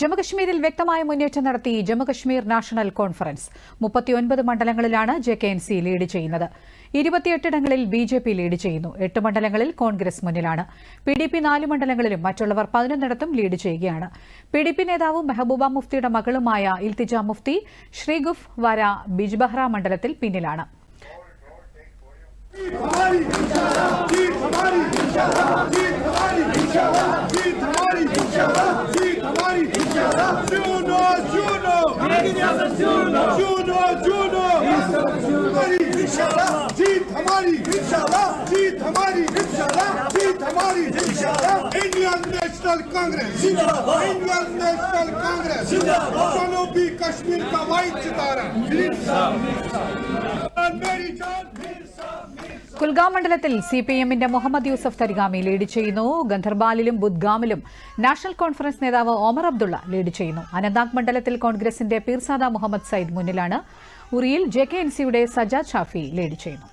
ജമ്മുകശ്മീരിൽ വ്യക്തമായ മുന്നേറ്റം നടത്തി ജമ്മുകശ്മീർ നാഷണൽ കോൺഫറൻസ്. മുപ്പത്തിയൊൻപത് മണ്ഡലങ്ങളിലാണ് J K N C lead ചെയ്യുന്നത്. ഇരുപത്തിയെട്ടിടങ്ങളിൽ ബി ജെ പി ലീഡ് ചെയ്യുന്നു. എട്ട് മണ്ഡലങ്ങളിൽ കോൺഗ്രസ് മുന്നിലാണ്. പി ഡി പി നാല് മണ്ഡലങ്ങളിലും മറ്റുള്ളവർ പതിനൊന്നിടത്തും ലീഡ് ചെയ്യുകയാണ്. പി ഡി പി നേതാവും മെഹബൂബ മുഫ്തിയുടെ മകളുമായ ഇൽത്തിജ മുഫ്തി ശ്രീഗുഫ് വര ബിജ്ബഹ്റ മണ്ഡലത്തിൽ പിന്നിലാണ്. जूनो जूनो जूनो हमारी जीत हमारी जीत हमारी जीत हमारी Indian national Congress Indian national Congress जनूबी कश्मीर का वाइट सितारा मेरी जान കുൽഗാം മണ്ഡലത്തിൽ സി പി എമ്മിന്റെ മുഹമ്മദ് യൂസഫ് തരിഗാമി ലീഡ് ചെയ്യുന്നു. ഗന്ധർബാലിലും ബുദ്ഗാമിലും നാഷണൽ കോൺഫറൻസ് നേതാവ് ഒമർ അബ്ദുള്ള ലീഡ് ചെയ്യുന്നു. അനന്താഗ് മണ്ഡലത്തിൽ കോൺഗ്രസിന്റെ പീർസാദ മുഹമ്മദ് സയ്യിദ് മുന്നിലാണ്. ഉറിയിൽ ജെ കെ എൻ സിയുടെ സജാദ് ഷാഫി ലീഡ് ചെയ്യുന്നു.